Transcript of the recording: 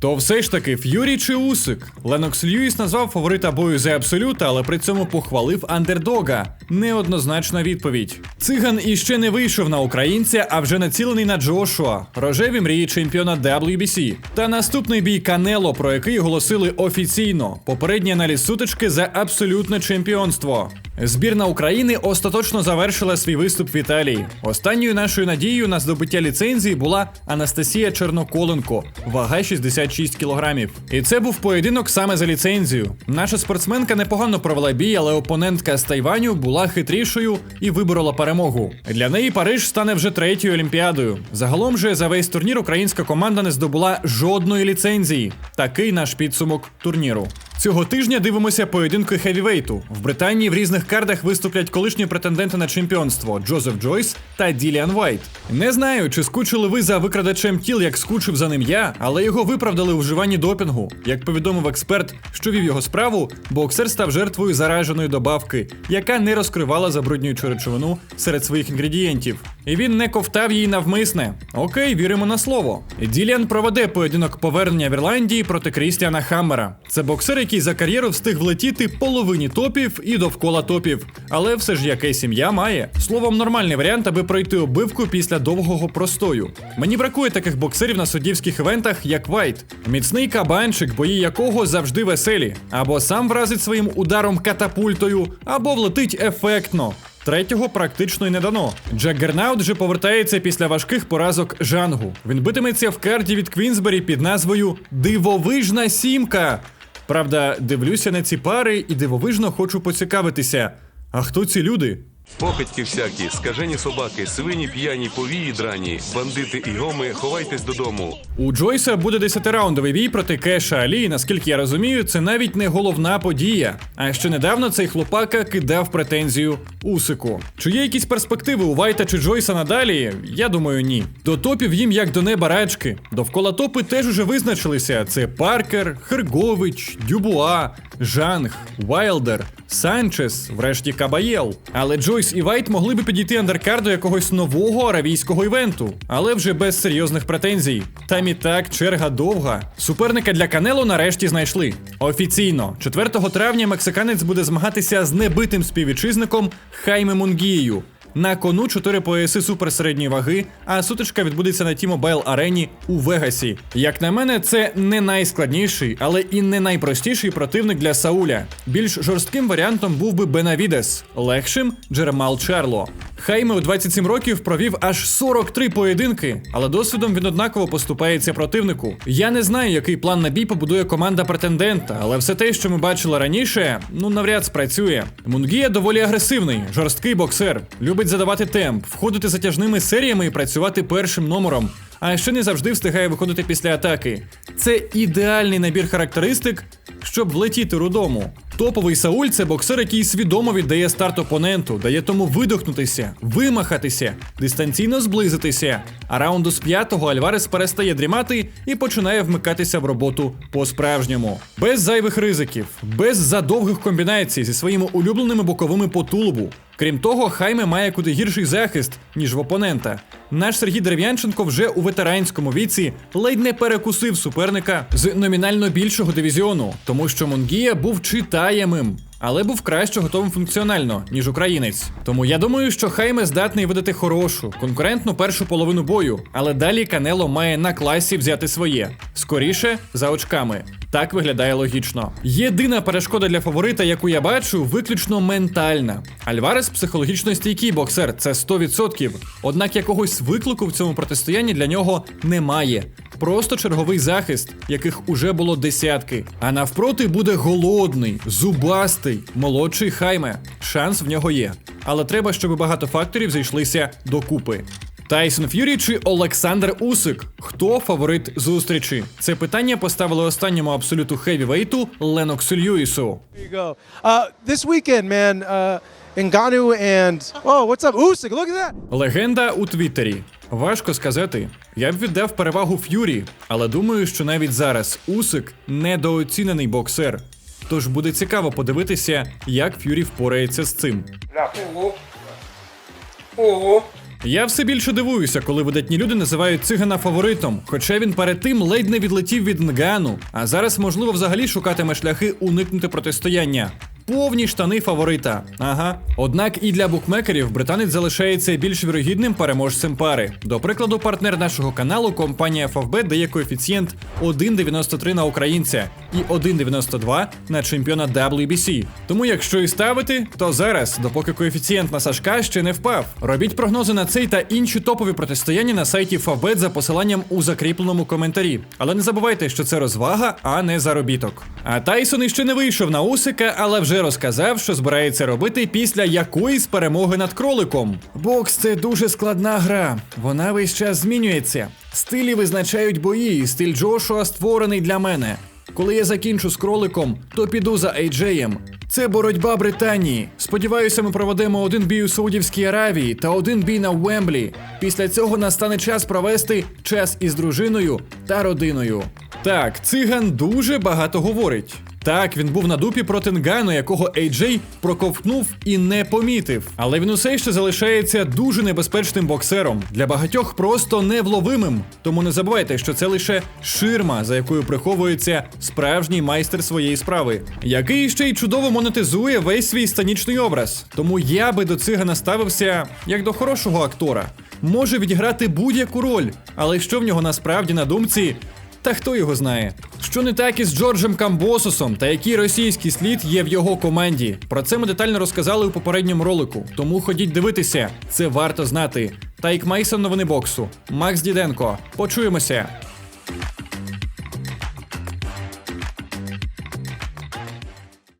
То все ж таки Ф'юрі чи Усик? Ленокс Льюіс назвав фаворита бою за абсолюта, але при цьому похвалив андердога. Неоднозначна відповідь. Циган іще не вийшов на українця, а вже націлений на Джошуа, рожеві мрії чемпіона WBC. Та наступний бій Канело, про який оголосили офіційно. Попередній аналіз сутички за абсолютне чемпіонство. Збірна України остаточно завершила свій виступ в Італії. Останньою нашою надією на здобуття ліцензії була Анастасія Черноколенко, вага 66 кілограмів. І це був поєдинок саме за ліцензію. Наша спортсменка непогано провела бій, але опонентка з Тайваню була хитрішою і виборола перемогу. Для неї Париж стане вже третьою олімпіадою. Загалом же за весь турнір українська команда не здобула жодної ліцензії. Такий наш підсумок турніру. Цього тижня дивимося поєдинки хевівейту. В Британії в різних кардах виступлять колишні претенденти на чемпіонство Джозеф Джойс та Діліан Вайт. Не знаю, чи скучили ви за викрадачем тіл, як скучив за ним я, але його виправдали у вживанні допінгу. Як повідомив експерт, що вів його справу, боксер став жертвою зараженої добавки, яка не розкривала забруднюючу речовину серед своїх інгредієнтів. І він не ковтав її навмисне. Окей, віримо на слово. Діліан проведе поєдинок повернення в Ірландії проти Крістіана Хаммера. Це боксер, який за кар'єру встиг влетіти половині топів і довкола топів. Але все ж яке сім'я має. Словом, нормальний варіант, аби пройти оббивку після довгого простою. Мені бракує таких боксерів на суддівських івентах, як Вайт. Міцний кабанчик, бої якого завжди веселі. Або сам вразить своїм ударом катапультою, або влетить ефектно. Третього практично й не дано. Джаггернаут же повертається після важких поразок Жангу. Він битиметься в карді від Квінсбері під назвою Дивовижна сімка. Правда, дивлюся на ці пари і дивовижно хочу поцікавитися. А хто ці люди? Покидьки всякі, скажені собаки, свині п'яні, повії драні, бандити і гоми, ховайтесь додому. У Джойса буде 10-раундовий бій проти Кеша Алі, наскільки я розумію, це навіть не головна подія. А ще недавно цей хлопака кидав претензію Усику. Чи є якісь перспективи у Вайта чи Джойса надалі? Я думаю, ні. До топів їм як до неба рачки. Довкола топи теж уже визначилися: це Паркер, Хергович, Дюбуа, Жанг, Вайлдер, Санчес, врешті Кабаєл. Але Джойс і Вайт могли би підійти андеркарду якогось нового аравійського івенту, але вже без серйозних претензій. Там і так черга довга. Суперника для Канело нарешті знайшли. Офіційно, 4 травня мексиканець буде змагатися з небитим співвітчизником Хайме Мунгією. На кону чотири пояси суперсередньої ваги, а сутичка відбудеться на T-Mobile арені у Вегасі. Як на мене, це не найскладніший, але і не найпростіший противник для Сауля. Більш жорстким варіантом був би Бенавідес, легшим Джеремал Чарло. Хайме у 27 років провів аж 43 поєдинки, але досвідом він однаково поступається противнику. Я не знаю, який план на бій побудує команда претендента, але все те, що ми бачили раніше, ну навряд спрацює. Мунгія доволі агресивний, жорсткий боксер, любить задавати темп, входити затяжними серіями і працювати першим номером. А ще не завжди встигає виходити після атаки. Це ідеальний набір характеристик, щоб влетіти рудому. Топовий Сауль це боксер, який свідомо віддає старт опоненту, дає тому видохнутися, вимахатися, дистанційно зблизитися. А раунду з п'ятого Альварес перестає дрімати і починає вмикатися в роботу по-справжньому. Без зайвих ризиків, без задовгих комбінацій зі своїми улюбленими боковими по тулубу. Крім того, Хайме має куди гірший захист, ніж в опонента. Наш Сергій Дерев'янченко вже у ветеранському віці ледь не перекусив суперника з номінально більшого дивізіону, тому що Мунгія був читаємим. Але був краще готовим функціонально, ніж українець. Тому я думаю, що Хайме здатний видати хорошу, конкурентну першу половину бою, але далі Канело має на класі взяти своє. Скоріше за очками. Так виглядає логічно. Єдина перешкода для фаворита, яку я бачу, виключно ментальна. Альварес психологічно стійкий боксер, це 100%. Однак якогось виклику в цьому протистоянні для нього немає. Просто черговий захист, яких уже було десятки. А навпроти буде голодний, зубастий, молодший хайме. Шанс в нього є. Але треба, щоб багато факторів зійшлися докупи. Тайсон Ф'юрі чи Олександр Усик? Хто фаворит зустрічі? Це питання поставили останньому абсолюту хевівейту Леноксу Льюісу. There you go. Uh, this weekend, man, uh, Ngannou and oh, what's up, Usyk? Look at that. Легенда у Твіттері. Важко сказати. Я б віддав перевагу Ф'юрі, але думаю, що навіть зараз Усик недооцінений боксер. Тож буде цікаво подивитися, як Ф'юрі впорається з цим. Ого. Ого. Я все більше дивуюся, коли видатні люди називають цигана фаворитом, хоча він перед тим ледь не відлетів від Нгану, а зараз, можливо, взагалі шукатиме шляхи уникнути протистояння. Повні штани фаворита. Ага. Однак і для букмекерів британець залишається більш вірогідним переможцем пари. До прикладу, партнер нашого каналу, компанія FFB, дає коефіцієнт 1,93 на українця і 1,92 на чемпіона WBC. Тому, якщо і ставити, то зараз, допоки коефіцієнт на Сашка ще не впав. Робіть прогнози на цей та інші топові протистояння на сайті Favbet за посиланням у закріпленому коментарі. Але не забувайте, що це розвага, а не заробіток. А Тайсон іще не вийшов на Усика, але вже розказав, що збирається робити після якоїсь перемоги над кроликом. Бокс це дуже складна гра. Вона весь час змінюється. Стилі визначають бої, і стиль Джошуа створений для мене. Коли я закінчу з кроликом, то піду за Ейджеєм. Це боротьба Британії. Сподіваюся, ми проведемо один бій у Саудівській Аравії та один бій на Уемблі. Після цього настане час провести час із дружиною та родиною. Так, циган дуже багато говорить. Так, він був на дупі проти Нгану, якого Ейджей проковтнув і не помітив. Але він усе ще залишається дуже небезпечним боксером, для багатьох просто невловимим. Тому не забувайте, що це лише ширма, за якою приховується справжній майстер своєї справи, який ще й чудово монетизує весь свій станічний образ. Тому я би до цигана ставився як до хорошого актора. Може відіграти будь-яку роль, але що в нього насправді на думці, та хто його знає? Що не так із Джорджем Камбососом та який російський слід є в його команді? Про це ми детально розказали у попередньому ролику. Тому ходіть дивитися, це варто знати. Тайк Мейсон новини боксу. Макс Діденко. Почуємося.